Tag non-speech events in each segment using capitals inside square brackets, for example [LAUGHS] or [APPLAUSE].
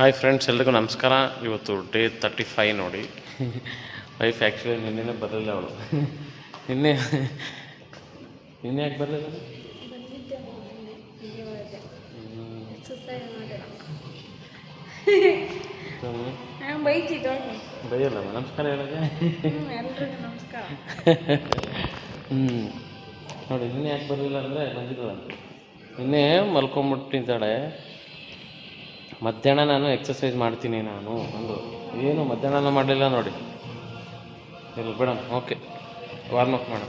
Hi friends ಎಲ್ರಿಗೂ ನಮಸ್ಕಾರ. ಇವತ್ತು ಡೇ ತರ್ಟಿ ಫೈ ನೋಡಿ. ವೈಫ್ ಆ್ಯಕ್ಚುಲಿ ನಿನ್ನೆ ಬರಲಿಲ್ಲ ಅವಳು. ನಿನ್ನೆ ನಿನ್ನೆ ಯಾಕೆ ಬರಲಿಲ್ಲ? ಬೈಯಲ್ಲ ನಮಸ್ಕಾರ ಹೇಳೋದೆ ಹ್ಞೂ ನೋಡಿ ನಿನ್ನೆ ಯಾಕೆ ಬರಲಿಲ್ಲ ಅಂದರೆ ಬಂದಿಲ್ಲ ನಿನ್ನೆ ಮಲ್ಕೊಂಬಿಟ್ಟಿದ್ದಾಳೆ. ಮಧ್ಯಾಹ್ನ ನಾನು ಎಕ್ಸಸೈಸ್ ಮಾಡ್ತೀನಿ ನಾನು. ಅಂದು ಏನು ಮಧ್ಯಾಹ್ನ ಮಾಡಲಿಲ್ಲ ನೋಡಿ. ಇಲ್ಲ ಬೇಡ ಓಕೆ ವಾರ್ಮ್ ಅಪ್ ಮಾಡು.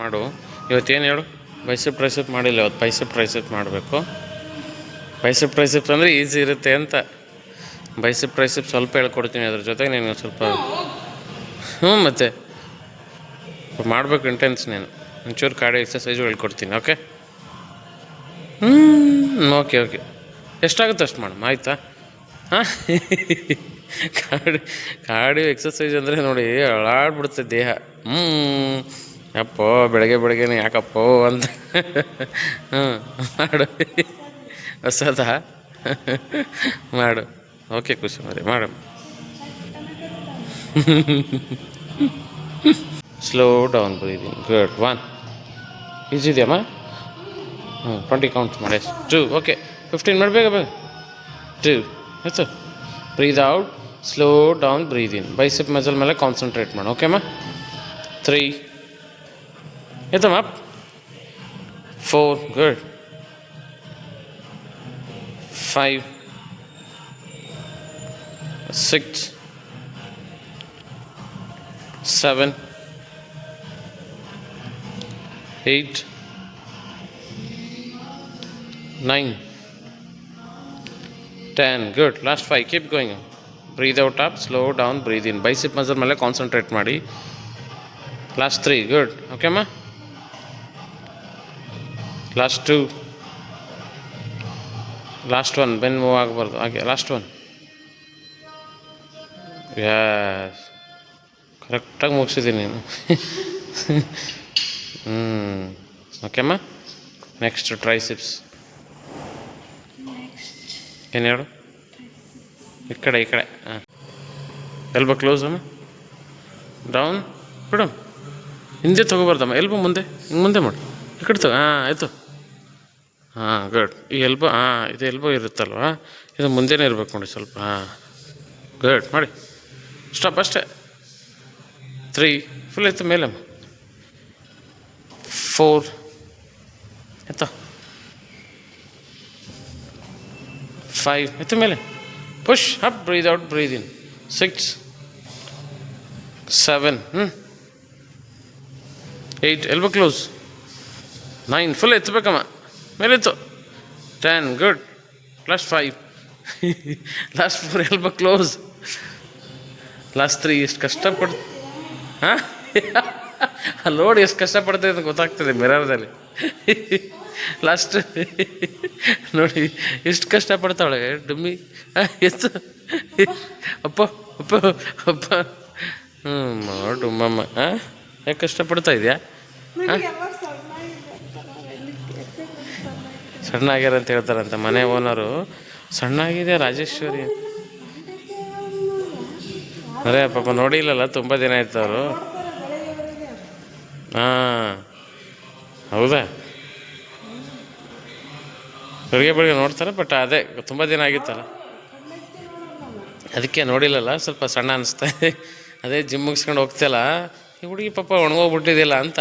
ಮಾಡು ಇವತ್ತೇನು ಹೇಳು? ಬೈಸೆಪ್ ಪ್ರೈಸಪ್ ಮಾಡಿಲ್ಲ ಇವತ್ತು. ಬೈಸೆಪ್ ಪ್ರೈಸಪ್ ಮಾಡಬೇಕು. ಬೈಸೆಪ್ ಪ್ರೈಸಪ್ ಅಂದರೆ ಈಸಿ ಇರುತ್ತೆ ಅಂತ. ಬೈಸೆಪ್ ಪ್ರೈಸಪ್ ಸ್ವಲ್ಪ ಹೇಳ್ಕೊಡ್ತೀನಿ ಅದ್ರ ಜೊತೆಗೆ ನೀನು ಸ್ವಲ್ಪ ಹ್ಞೂ ಮತ್ತೆ. ಮಾಡಬೇಕು ಇಂಟೆನ್ಸ್ ನೀನು. ಒಂಚೂರು ಕಾಡಿ ಎಕ್ಸಸೈಸು ಹೇಳ್ಕೊಡ್ತೀನಿ ಓಕೆ ಓಕೆ ಓಕೆ ಎಷ್ಟಾಗುತ್ತೆ ಅಷ್ಟು ಮೇಡಮ್ ಆಯಿತಾ? ಹಾಂ? ಕಾಡಿ ಕಾಡಿ ಎಕ್ಸಸೈಸ್ ಅಂದರೆ ನೋಡಿ, ಅಳಾಡ್ಬಿಡುತ್ತೆ ದೇಹ. ಹ್ಞೂ ಅಪ್ಪೋ ಬೆಳಗ್ಗೆ ಬೆಳಗ್ಗೆನೆ ಯಾಕಪ್ಪೋ ಅಂತ. ಹ್ಞೂ ಮಾಡು. ಹೊಸದ? ಮಾಡು. ಓಕೆ ಖುಷಿ ಮರಿ, ಮಾಡು. Slow down breathing good one ಈಸಿದೆಯಮ್ಮ ಹ್ಞೂ ಟ್ವೆಂಟಿ ಕೌಂಟ್ ಮಾಡಿ ಟು ಓಕೆ ಫಿಫ್ಟೀನ್ ಮಾಡಿ ಬೇಗ ಬೇಗ. ಟು ಆಯ್ತು. Breathe out slow down breathe in bicep muscle ಮೇಲೆ ಕಾನ್ಸಂಟ್ರೇಟ್ ಮಾಡು ಓಕೆಮ್ಮ ತ್ರೀ ಆಯ್ತಮ್ಮ? Four good five six seven, eight, nine, ten. Good. Last five. Keep going. Breathe out up. Slow down. Breathe in. Bicep muscle ಮೇಲೆ concentrate ಮಾಡಿ. Last three good ಓಕೆಮ್ಮ last two last one ಬೆನ್ move ಆಗಬಾರ್ದು. ಹಾಗೆ. Last one yes ಕರೆಕ್ಟಾಗಿ ಮುಗಿಸಿದ್ದೀನಿ ನೀನು. ಹ್ಞೂ ಓಕೆಮ್ಮ next triceps ಏನು ಹೇಳು ಈ ಕಡೆ ಈ ಕಡೆ. ಹಾಂ. ಎಲ್ಬೋ ಕ್ಲೋಸ್ ಅಮ್ಮ. ಡೌನ್ ಬಿಡು. ಹಿಂದೆ ತೊಗೋಬಾರ್ದಮ್ಮ. ಎಲ್ಬೋ ಮುಂದೆ. ಹಿಂಗೆ ಮುಂದೆ ಮಾಡು. ಈ ಕಡೆ ತಗೋ. ಹಾಂ, ಆಯಿತು. ಹಾಂ ಗುಡ್ ಈ ಎಲ್ಬೋ ಹಾಂ, ಇದು ಎಲ್ಬೋ ಇರುತ್ತಲ್ವಾ? ಇದು ಮುಂದೆನೇ ಇರ್ಬೇಕು ನೋಡಿ ಸ್ವಲ್ಪ. ಹಾಂ. ಗುಡ್ ಮಾಡಿ. ಸ್ಟಾಪ್ ಅಷ್ಟೇ. ತ್ರೀ ಫುಲ್ ಎತ್ತ ಮೇಲೆ ಫೋರ್ ಎತ್ತ. ಫೈವ್ ಎತ್ತ ಮೇಲೆ. Push up breathe out breathe in six seven ಹ್ಞೂ eight elbow close nine full ಎತ್ತಬೇಕಮ್ಮ ಮೇಲೆ ಎತ್ತು. Ten good last five last four elbow close last three ಎಷ್ಟು ಕಷ್ಟಪಟ್ಟು ಹಾಂ? [LAUGHS] ನೋಡಿ ಎಷ್ಟು ಕಷ್ಟಪಡ್ತದೆ ಇದ್ದ ಗೊತ್ತಾಗ್ತದೆ ಮಿರರ್ದಲ್ಲಿ. ಲಾಸ್ಟ್ ನೋಡಿ ಎಷ್ಟು ಕಷ್ಟಪಡ್ತಾಳೆ ಡುಮ್ಮಿ. ಎಷ್ಟು ಅಪ್ಪ ಅಪ್ಪ ಅಪ್ಪ. ಹ್ಞೂ ನೋಡು ಡುಮ್ಮಮ್ಮ. ಹಾಂ ಯಾಕೆ ಕಷ್ಟಪಡ್ತಾ ಇದೆಯಾ? ಸಣ್ಣ ಆಗ್ಯಾರ ಅಂತ ಹೇಳ್ತಾರಂತ ಮನೆ ಓನರು. ಸಣ್ಣ ಆಗಿದೆ ರಾಜೇಶ್ವರಿ ಅರೆ ಪಾಪ ನೋಡಿಲ್ಲಲ್ಲ ತುಂಬ ದಿನ ಆಯ್ತು ಅವರು. ಹಾಂ. ಹೌದಾ? ಬೆಳಗ್ಗೆ ಬೆಳಗ್ಗೆ ನೋಡ್ತಾರೆ? ಬಟ್ ಅದೇ ತುಂಬ ದಿನ ಆಗಿತ್ತಲ್ಲ. ಅದಕ್ಕೆ ನೋಡಿಲ್ಲಲ್ಲ ಸ್ವಲ್ಪ ಸಣ್ಣ ಅನಿಸ್ತಾ ಇದೆ. ಅದೇ ಜಿಮ್ ಮುಗಿಸ್ಕೊಂಡು ಹೋಗ್ತಿಲ್ಲ ಈ ಹುಡುಗಿ ಪಾಪ ಒಣಗೋಗ್ಬಿಟ್ಟಿದ್ದಿಲ್ಲ ಅಂತ.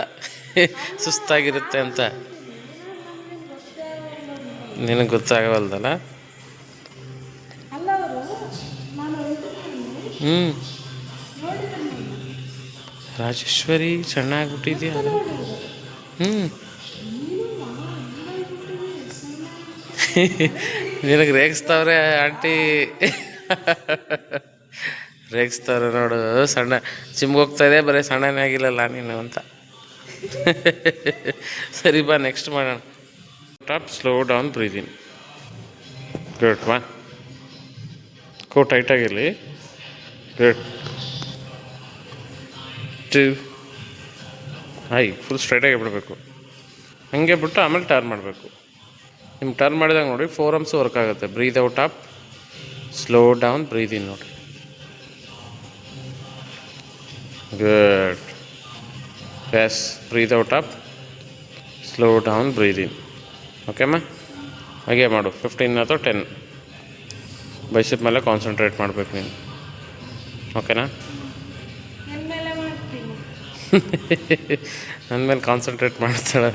ಸುಸ್ತಾಗಿರುತ್ತೆ ಅಂತ. ನಿನಗೆ ಗೊತ್ತಾಗವಲ್ದಲ್ಲ? ಹ್ಞೂ ರಾಜೇಶ್ವರಿ ಚೆನ್ನಾಗ್ಬಿಟ್ಟಿದ್ಯಾ ಹ್ಞೂ ನಿನಗೆ ರೇಗಿಸ್ತಾವ್ರೆ ಆಂಟಿ. ರೇಗಿಸ್ತಾವ್ರೆ ನೋಡು, ಸಣ್ಣ ಜಿಮ್ಗೆ ಹೋಗ್ತಾ ಇದೆ ಬರೀ ಸಣ್ಣನೇ ಆಗಿಲ್ಲಲ್ಲ ನೀನು ಅಂತ. ಸರಿ, ಬಾ ನೆಕ್ಸ್ಟ್ ಮಾಡೋಣ. Top slow down breathing good ಬಾ. ಕೋ ಟೈಟಾಗಿರಲಿ ಗುಡ್ ಟು ಐ ಫುಲ್ ಸ್ಟ್ರೈಟಾಗಿ ಬಿಡಬೇಕು. ಹಾಗೆ ಬಿಟ್ಟು ಆಮೇಲೆ ಟರ್ನ್ ಮಾಡಬೇಕು. ನಿಮ್ಮ ಟರ್ನ್ ಮಾಡಿದಾಗ ನೋಡಿ ಫೋರ್ ಅಮ್ಸ್ ವರ್ಕ್ ಆಗುತ್ತೆ. Breathe out up slow down breathe in ನೋಡಿ. Good yes breathe out up slow down breathe in ಓಕೆಮ್ಮ ಹಾಗೆ ಮಾಡು. ಫಿಫ್ಟೀನ್ ಅಥವಾ ಟೆನ್ ಬೈಸಿಪ್ ಮೇಲೆ ಕಾನ್ಸಂಟ್ರೇಟ್ ಮಾಡಬೇಕು ನೀನು. ಓಕೆನಾ [LAUGHS] ನನ್ನ ಮೇಲೆ ಕಾನ್ಸಂಟ್ರೇಟ್ ಮಾಡ್ತಾಳೆ.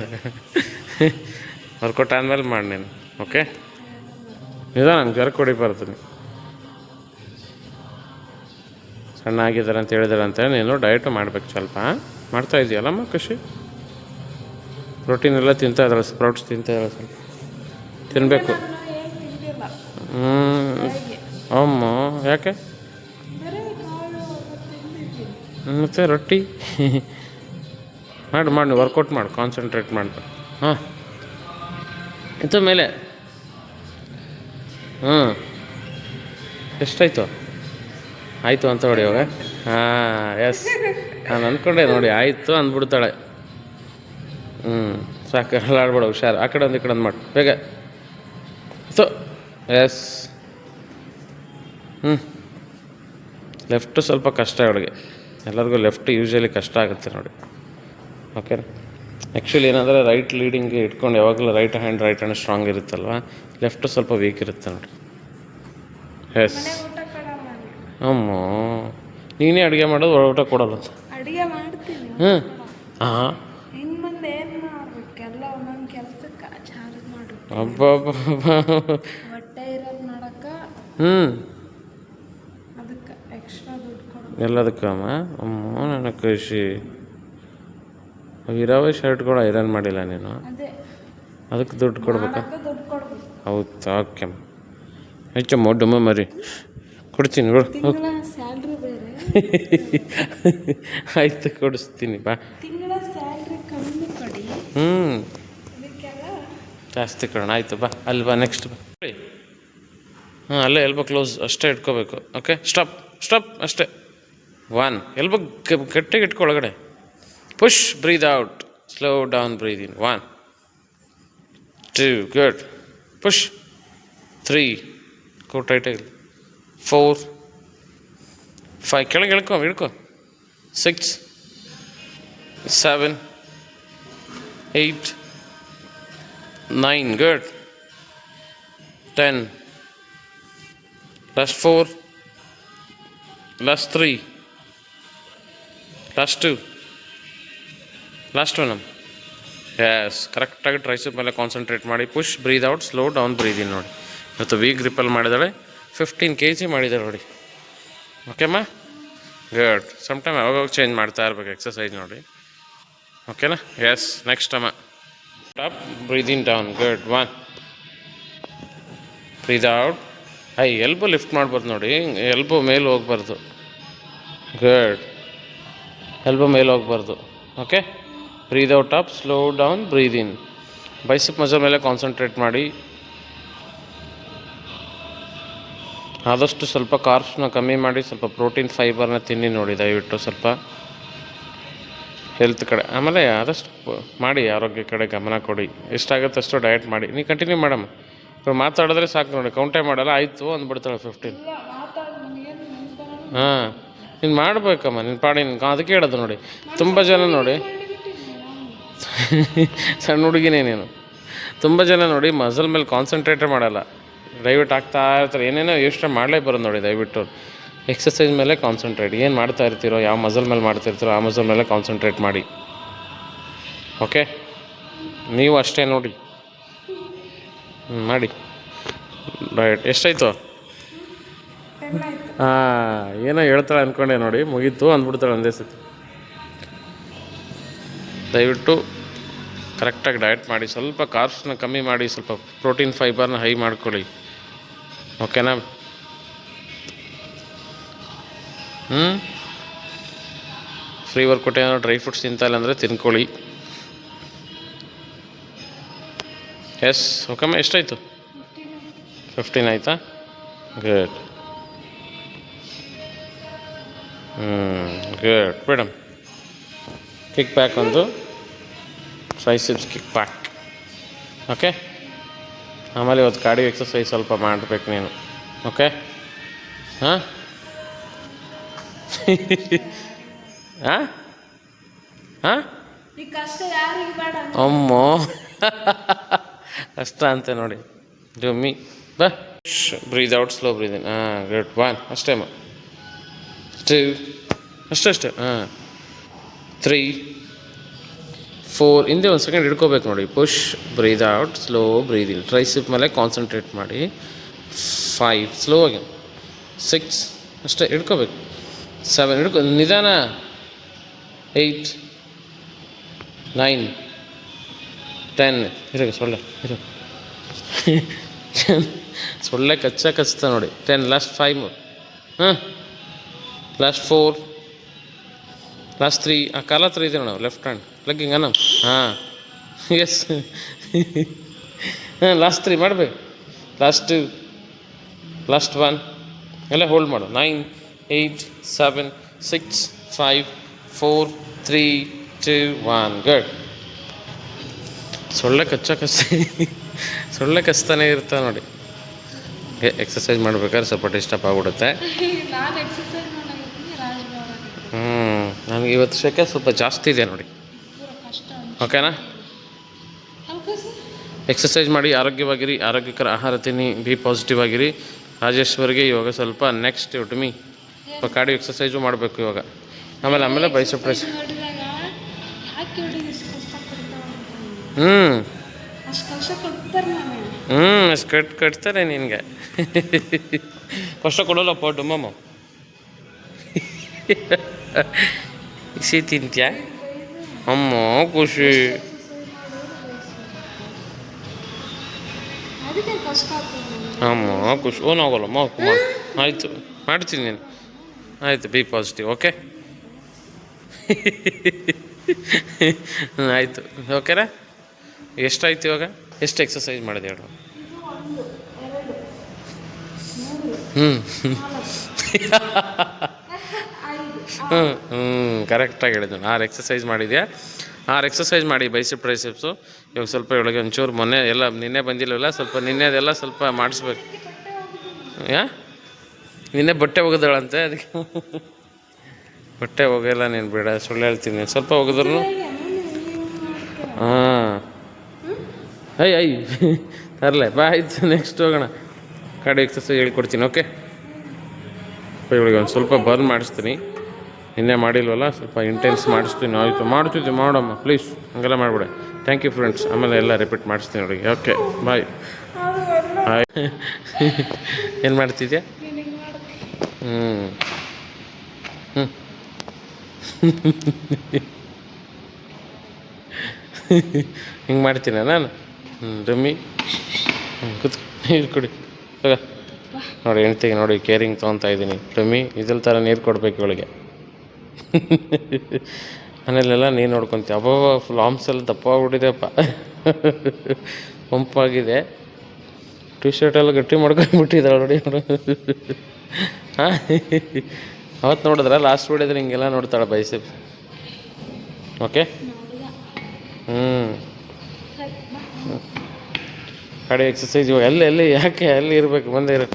ವರ್ಕೌಟ್ ಆದಮೇಲೆ ಮಾಡಿ ನೀನು ಓಕೆ ನಿಧಾನ ನಾನು ಜ್ವರ ಹೊಡಿಬಾರ್ದು ನೀನು. ಸಣ್ಣ ಆಗಿದ್ದಾರೆ ಅಂತ ಹೇಳಿದಾರೆ ಅಂತ ನೀನು ಡಯಟು ಮಾಡ್ಬೇಕು ಸ್ವಲ್ಪ ಮಾಡ್ತಾ ಇದೆಯಲ್ಲಮ್ಮ ಖುಷಿ? ಪ್ರೋಟೀನ್ ಎಲ್ಲ ತಿಂತಾ ಇದ್ದಾಳೆ ಸ್ಪ್ರೌಟ್ಸ್ ತಿಂತಾ ಇದ್ದಾಳೆ ಸ್ವಲ್ಪ. ತಿನ್ನಬೇಕು ಹ್ಞೂ ಅಮ್ಮ ಯಾಕೆ? ಮತ್ತು ರೊಟ್ಟಿ. ಮಾಡಿ ಮಾಡಿ ವರ್ಕೌಟ್ ಮಾಡಿ ಕಾನ್ಸಂಟ್ರೇಟ್ ಮಾಡು. ಹಾಂ. ಇತ್ತು ಮೇಲೆ. ಹ್ಞೂ ಎಷ್ಟಾಯಿತು? ಆಯಿತು ಅಂತ ನೋಡಿ ಇವಾಗ. ಹಾಂ ಎಸ್ ನಾನು ಅಂದ್ಕೊಂಡೆ ನೋಡಿ, ಆಯಿತು ಅಂದ್ಬಿಡ್ತಾಳೆ. ಹ್ಞೂ ಸಾಕು ಆಡ್ಬೇಡ ಹುಷಾರು. ಆ ಕಡೆ ಒಂದು, ಈ ಕಡೆ ಒಂದು ಮಾಡಿ. ಬೇಗ. ಸೊ ಎಸ್ ಹ್ಞೂ ಲೆಫ್ಟು ಸ್ವಲ್ಪ ಕಷ್ಟ ಅವಳಿಗೆ. ಎಲ್ಲರಿಗೂ ಲೆಫ್ಟ್ ಯೂಶ್ವಲಿ ಕಷ್ಟ ಆಗುತ್ತೆ ನೋಡಿ. ಓಕೆ ಆ್ಯಕ್ಚುಲಿ ಏನಂದರೆ ರೈಟ್ ಲೀಡಿಂಗ್ ಇಟ್ಕೊಂಡು ಯಾವಾಗಲೂ right hand right hand strong ಇರುತ್ತಲ್ವ? ಲೆಫ್ಟ್ ಸ್ವಲ್ಪ ವೀಕ್ ಇರುತ್ತೆ ನೋಡಿ. ಎಸ್ ಅಮ್ಮ ನೀನೇ ಅಡುಗೆ ಮಾಡೋದು ಒಳ ಊಟ ಕೊಡಲ್ಲ ಅಡುಗೆ ಮಾಡ್ತೀನಿ. ಹ್ಞೂ ಹಾಂ ಅಬ್ಬಬ್ಬ ಹೊಟ್ಟೆ ಇರೋದು ಮಾಡಕ್ಕೆ ಹ್ಞೂ ಅದಕ್ಕೆ ಎಕ್ಸ್ಟ್ರಾ ದುಡ್ಡು ಕೊಡು ಎಲ್ಲದಕ್ಕಮ್ಮ? ಅಮ್ಮ ನನ್ನ ಖುಷಿ. ಶರ್ಟ್ ಶರ್ಟ್ಗಳು ಐರನ್ ಮಾಡಿಲ್ಲ ನೀನು? ಅದೇ. ಅದಕ್ಕೆ ದುಡ್ಡು ಕೊಡ್ಬೇಕಾ? ಹೌದು? ಓಕೆ ಹೆಚ್ಚಮ್ಮ ಡಮ್ಮ ಮರಿ. ಕೊಡ್ತೀನಿ ಬಿಡು. [LAUGHS] ಆಯ್ತು ಕೊಡಿಸ್ತೀನಿ. ಬಾ. ಕೊಡಿ. ಹ್ಞೂ ಜಾಸ್ತಿ ಕೊಡೋಣ. ಆಯಿತು ಬಾ. ಅಲ್ಲಿ ಬಾ ನೆಕ್ಸ್ಟ್ ಬಾ. ಹಾಂ ಅಲ್ಲೇ ಎಲ್ಬೋ ಕ್ಲೋಸ್ ಅಷ್ಟೇ ಇಟ್ಕೋಬೇಕು. ಓಕೆ ಸ್ಟಾಪ್ ಸ್ಟಾಪ್ ಅಷ್ಟೇ. ಒನ್ ಎಲ್ಬೋ ಗಟ್ಟಿಗೆ ಇಟ್ಕೊ ಒಳಗಡೆ push breathe out slow down breathe in one two good push three ಕೋ ಟೈಟಾಗಿ ಫೋರ್ ಫೈವ್ ಕೆಳಗೆ ಇಳ್ಕೊ ಇಳ್ಕೊ six seven eight nine. Good. Ten. Last four. Last three. Last last one yes ಕರೆಕ್ಟಾಗಿ ಟ್ರೈಸಪ್ ಮೇಲೆ concentrate ಮಾಡಿ push breathe out slow down breathe ನೋಡಿ. ಇವತ್ತು weak ಗ್ರಿಪ್ಪಲ್ಲಿ ಮಾಡಿದಾಳೆ ಫಿಫ್ಟೀನ್ ಕೆ ಜಿ ಮಾಡಿದಾಳೆ ನೋಡಿ. ಓಕೆಮ್ಮ ಗುಡ್ ಸಮ್ ಟೈಮ್ ಅವಾಗ ಚೇಂಜ್ ಮಾಡ್ತಾ ಇರ್ಬೇಕು ಎಕ್ಸಸೈಸ್ ನೋಡಿ. ಓಕೆನಾ ಎಸ್ ನೆಕ್ಸ್ಟ್ ಅಮ್ಮ. Top breathing down good one breathe out I elbow lift ಮಾಡ್ಬಾರ್ದು ನೋಡಿ. ಎಲ್ಬೋ ಮೇಲೆ ಹೋಗ್ಬಾರ್ದು. ಗುಡ್ ಎಲ್ಬೋ ಮೇಲೆ ಹೋಗ್ಬಾರ್ದು. Okay breathe out up slow down breathe in bicep muscle ಮೇಲೆ ಕಾನ್ಸಂಟ್ರೇಟ್ ಮಾಡಿ. ಆದಷ್ಟು ಸ್ವಲ್ಪ ಕಾರ್ಬ್ಸ್ನ ಕಮ್ಮಿ ಮಾಡಿ ಸ್ವಲ್ಪ ಪ್ರೋಟೀನ್ ಫೈಬರ್ನ ತಿನ್ನಿ ನೋಡಿ ದಯವಿಟ್ಟು ಸ್ವಲ್ಪ ಹೆಲ್ತ್ ಕಡೆ. ಆಮೇಲೆ ಆದಷ್ಟು ಮಾಡಿ ಆರೋಗ್ಯ ಕಡೆ ಗಮನ ಕೊಡಿ. ಎಷ್ಟಾಗುತ್ತೆ ಅಷ್ಟು ಡಯಟ್ ಮಾಡಿ. ನೀವು ಕಂಟಿನ್ಯೂ ಮಾಡಮ್ಮ ಇವಾಗ ಮಾತಾಡಿದ್ರೆ ಸಾಕು ನೋಡಿ. ಕೌಂಟೇ ಮಾಡಲ್ಲ ಆಯಿತು ಅಂದ್ಬಿಡ್ತಾಳೆ ಫಿಫ್ಟೀನ್ ಹಾಂ. ನೀನು ಮಾಡಬೇಕಮ್ಮ ನಿನ್ನ ಪಾಡಿ ಅದಕ್ಕೆ ಹೇಳೋದು ನೋಡಿ. ತುಂಬ ಜನ ನೋಡಿ. ಸಣ್ಣ ಹುಡುಗಿನೇ ನೀನು. ತುಂಬ ಜನ ನೋಡಿ ಮಸಲ್ ಮೇಲೆ ಕಾನ್ಸಂಟ್ರೇಟೇ ಮಾಡಲ್ಲ. ದಯವಿಟ್ಟು ಆಗ್ತಾ ಇರ್ತಾರೆ. ಏನೇನೋ ಯೋಚನೆ ಮಾಡಲೇ ಬರೋದು ನೋಡಿ, ದಯವಿಟ್ಟು. ಎಕ್ಸಸೈಸ್ ಮೇಲೆ ಕಾನ್ಸಂಟ್ರೇಟ್ ಏನು ಮಾಡ್ತಾ ಇರ್ತೀರೋ, ಯಾವ ಮಸಲ್ ಮೇಲೆ ಮಾಡ್ತಿರ್ತೀರೋ, ಆ ಮಸಲ್ ಮೇಲೆ ಕಾನ್ಸಂಟ್ರೇಟ್ ಮಾಡಿ. ಓಕೆ ನೀವು ಅಷ್ಟೇ ನೋಡಿ. ಮಾಡಿ. ರೈಟ್ ಎಷ್ಟಾಯಿತು? ಹಾಂ ಏನೋ ಹೇಳ್ತಾಳೆ ಅಂದ್ಕೊಂಡೆ ನೋಡಿ, ಮುಗೀತು ಅಂದ್ಬಿಡ್ತಾಳೆ ಒಂದೇ ಸತಿ. ದಯವಿಟ್ಟು ಕರೆಕ್ಟಾಗಿ ಡಯಟ್ ಮಾಡಿ, ಸ್ವಲ್ಪ ಕಾರ್ಬ್ಸ್ನ ಕಮ್ಮಿ ಮಾಡಿ, ಸ್ವಲ್ಪ ಪ್ರೋಟೀನ್ ಫೈಬರ್ನ ಹೈ ಮಾಡ್ಕೊಳ್ಳಿ. ಓಕೆನಾ ಹ್ಞೂ ಫ್ರೀ ಕೊಟ್ಟೆ ಏನೋ ಡ್ರೈ ಫ್ರೂಟ್ಸ್ ತಿಂತಾ ಇಲ್ಲ ಅಂದರೆ ತಿನ್ಕೊಳ್ಳಿ. ಎಸ್ ಓಕೆಮ್ಮ ಎಷ್ಟಾಯಿತು? ಫಿಫ್ಟೀನ್ ಆಯಿತಾ? Good good madam kick back ಒಂದು. ಟ್ರೈಸಿಪ್ಸ್ ಕಿಕ್ ಪ್ಯಾಕ್ ಓಕೆ ಆಮೇಲೆ ಇವತ್ತು ಕಾರ್ಡಿಯೋ ಎಕ್ಸಸೈಸ್ ಸ್ವಲ್ಪ ಮಾಡಬೇಕು ನೀನು. ಓಕೆ ಹಾಂ ಹಾಂ ಹಾಂ ಅಮ್ಮೋ. [LAUGHS] ಕಷ್ಟ ಅಂತ ನೋಡಿ. ಮೀ ಬಾ. ಬ್ರೀದ್ ಔಟ್ ಸ್ಲೋ ಬ್ರೀದಿನ್ ಹಾಂ ಗುಡ್ ಒನ್ ಅಷ್ಟೇ ಮ ಟೂ ಅಷ್ಟೇ ಹಾಂ. ತ್ರೀ ಫೋರ್ ಹಿಂದೆ ಒಂದು ಸೆಕೆಂಡ್ ಹಿಡ್ಕೋಬೇಕು ನೋಡಿ. Push breathe out slow breathe in tricep ಮೇಲೆ ಕಾನ್ಸಂಟ್ರೇಟ್ ಮಾಡಿ. ಫೈವ್ ಸ್ಲೋ ಆಗಿ. ಸಿಕ್ಸ್ ಅಷ್ಟೇ ಹಿಡ್ಕೋಬೇಕು. ಸೆವೆನ್ ಹಿಡ್ಕೊ ನಿಧಾನ. ಏಯ್ಟ್ ನೈನ್ ಟೆನ್ ಇರೋ ಸೊಳ್ಳೆ. ಇರೋ. [LAUGHS] ಸೊಳ್ಳೆ ಕಚ್ಚ ಕಚ್ತಾ ನೋಡಿ. ಟೆನ್ ಲಾಸ್ಟ್ ಫೈವ್ ಹಾಂ. ಲಾಸ್ಟ್ ಫೋರ್ ಲಾಸ್ಟ್ ತ್ರೀ ಆ, ಕಾಲ ಹತ್ರ ಇದೆ ನಾವು ಲೆಫ್ಟ್ ಹ್ಯಾಂಡ್ ಲಗ್ಗಿಂಗ್ ಅನ್ನ ಹಾಂ. ಎಸ್ ಹಾಂ ಲಾಸ್ಟ್ ತ್ರೀ ಮಾಡಬೇಕು ಲಾಸ್ಟ್ ಲಾಸ್ಟ್ ಒನ್ ಎಲ್ಲ ಹೋಲ್ಡ್ ಮಾಡು. Nine eight seven six five four three two one good ಸೊಳ್ಳೆ ಕಚ್ಚ ಕಸ್ ಸೊಳ್ಳೆ ಕಚ್ತಾನೆ ಇರ್ತಾವೆ ನೋಡಿ. ಎಕ್ಸಸೈಸ್ ಮಾಡ್ಬೇಕಾದ್ರೆ ಸ್ವಲ್ಪ ಡಿಸ್ಟರ್ಬ್ ಆಗ್ಬಿಡುತ್ತೆ [LAUGHS] ನಾನು ಎಕ್ಸಸೈಸ್ ಮಾಡಾಗಿರ್ತೀನಿ ರಾಜಭವನ ಹ್ಞೂ ನನಗೆ ಇವತ್ತು ಶೆಕೆ ಸ್ವಲ್ಪ ಜಾಸ್ತಿ ಇದೆ ನೋಡಿ. ಓಕೆನಾ ಎಕ್ಸಸೈಸ್ ಮಾಡಿ ಆರೋಗ್ಯವಾಗಿರಿ ಆರೋಗ್ಯಕರ ಆಹಾರ ತಿನ್ನಿ ಬಿ ಪಾಸಿಟಿವ್ ಆಗಿರಿ. ರಾಜೇಶ್ವರಿಗೆ ಇವಾಗ ಸ್ವಲ್ಪ ನೆಕ್ಸ್ಟ್ ಮೀ ಸ್ವಲ್ಪ ಕಾಡಿ ಎಕ್ಸಸೈಸು ಮಾಡಬೇಕು ಇವಾಗ. ಆಮೇಲೆ ಆಮೇಲೆ ಬೈಸಪ್ ಪ್ರೆಸ್ ಹ್ಞೂ ಹ್ಞೂ ಅಷ್ಟು ಕಟ್ ಕಟ್ತಾರೆ ನಿನಗೆ. ಕಷ್ಟ ಕೊಡೋಲ್ಲಪ್ಪ ಡುಮ್ಮಮ್ಮ. ಮಮ್ಮ ಇಸಿ ತಿಂತ್ಯಾ ಅಮ್ಮ ಖುಷಿ ಅಮ್ಮ ಖುಷಿ ಓನ್ ಆಗೋಲ್ಲಮ್ಮ ಕುಮಾರ್ ಆಯಿತು ಮಾಡ್ತೀನಿ ನೀನು ಆಯಿತು ಬಿ ಪಾಸಿಟಿವ್ ಓಕೆ ಆಯಿತು ಓಕೆನಾ ಎಷ್ಟಾಯ್ತು ಇವಾಗ? ಎಷ್ಟು ಎಕ್ಸಸೈಸ್ ಮಾಡಿದೆ ಹೇಳು? ಹ್ಞೂ [LAUGHS] ಹ್ಞೂ ಹ್ಞೂ ಕರೆಕ್ಟಾಗಿ ಹೇಳಿದ್ದು ಆರು ಎಕ್ಸಸೈಸ್ ಮಾಡಿದ್ಯಾ? ಆರು ಎಕ್ಸಸೈಸ್ ಮಾಡಿ ಬೈಸಿಪ್ ಪ್ರೈಸಿಪ್ಸು ಇವಾಗ ಸ್ವಲ್ಪ ಇವಳಿಗೆ ಒಂಚೂರು ಮೊನ್ನೆ ಎಲ್ಲ ನಿನ್ನೆ ಬಂದಿಲ್ಲವಲ್ಲ ಸ್ವಲ್ಪ ನಿನ್ನೆದೆಲ್ಲ ಸ್ವಲ್ಪ ಮಾಡಿಸ್ಬೇಕು. ಯಾ? ನಿನ್ನೆ ಬಟ್ಟೆ ಒಗೆದಳಂತೆ, ಅದಕ್ಕೆ. ಬಟ್ಟೆ ಒಗೆಯಲ್ಲ ನೀನು ಬೇಡ, ಸುಳ್ಳು ಹೇಳ್ತೀನಿ. ಸ್ವಲ್ಪ ಒಗೆದ್ರು ಹಾಂ. ಐ ಐ ತರಲೆ, ಬಾ, ಆಯ್ತು ನೆಕ್ಸ್ಟ್ ಹೋಗೋಣ. ಕಡೆ ಎಕ್ಸಸೈಸ್ ಹೇಳ್ಕೊಡ್ತೀನಿ ಓಕೆ ಇವಳಿಗೆ ಒಂದು ಸ್ವಲ್ಪ ಬರ್ನ್ ಮಾಡಿಸ್ತೀನಿ. ನಿನ್ನೆ ಮಾಡಿಲ್ವಲ್ಲ? ಸ್ವಲ್ಪ ಇಂಟೆನ್ಸ್ ಮಾಡಿಸ್ತೀನಿ. ಆಯಿತು ಮಾಡ್ತಿದ್ದೆ ಮಾಡಮ್ಮ ಪ್ಲೀಸ್ ಹಂಗೆಲ್ಲ ಮಾಡಿಬಿಡಿ. ಥ್ಯಾಂಕ್ ಯು ಫ್ರೆಂಡ್ಸ್ ಆಮೇಲೆ ಎಲ್ಲ ರಿಪೀಟ್ ಮಾಡಿಸ್ತೀನಿ ನೋಡಿ. ಓಕೆ ಬಾಯ್ ಹಾಯ್ ಏನು ಮಾಡ್ತಿದ್ಯಾ? ಹ್ಞೂ ಹ್ಞೂ [LAUGHS] ಹಿಂಗೆ ಮಾಡ್ತೀನ ನಾನು? ಹ್ಞೂ ರಮ್ಮಿ. ಹ್ಞೂ ಕೂತ್ ನೀರು ಕೊಡಿ. ನೋಡಿ ಹೆಣ್ತಿಗೆ ನೋಡಿ ಕೇರಿಂಗ್ ತೊಗೊತಾ ಇದ್ದೀನಿ. ರಮ್ಮಿ ಇದ್ರ ಥರ ನೀರು ಕೊಡ್ಬೇಕು ಇವಳಿಗೆ. [LAUGHS] ಮನೇಲೆಲ್ಲ ನೀನು ನೋಡ್ಕೊತೀಯ. ಅಬ್ಬ ಫುಲ್ ಆಮ್ಸ್ ಎಲ್ಲ ದಪ್ಪ ಆಗ್ಬಿಟ್ಟಿದೆಪ್ಪ ಪಂಪಾಗಿದೆ. ಟಿ ಶರ್ಟ್ ಎಲ್ಲ ಗಟ್ಟಿ ಮಾಡ್ಕೊಂಡ್ಬಿಟ್ಟಿದ್ದಾಳೆ ನೋಡಿ ಅವಳು. ಹಾಂ? ಅವತ್ತು ನೋಡಿದ್ರೆ? ಲಾಸ್ಟ್ ಬಿಡಿದ್ರೆ ಹಿಂಗೆಲ್ಲ ನೋಡ್ತಾಳೆ ಬೈಸೆಪ್ ಓಕೆ ಹ್ಞೂ ಕಡೆ ಎಕ್ಸಸೈಸ್ ಎಲ್ಲಿ ಎಲ್ಲಿ ಯಾಕೆ ಎಲ್ಲಿ ಇರಬೇಕು? ಬಂದೇ ಇರು.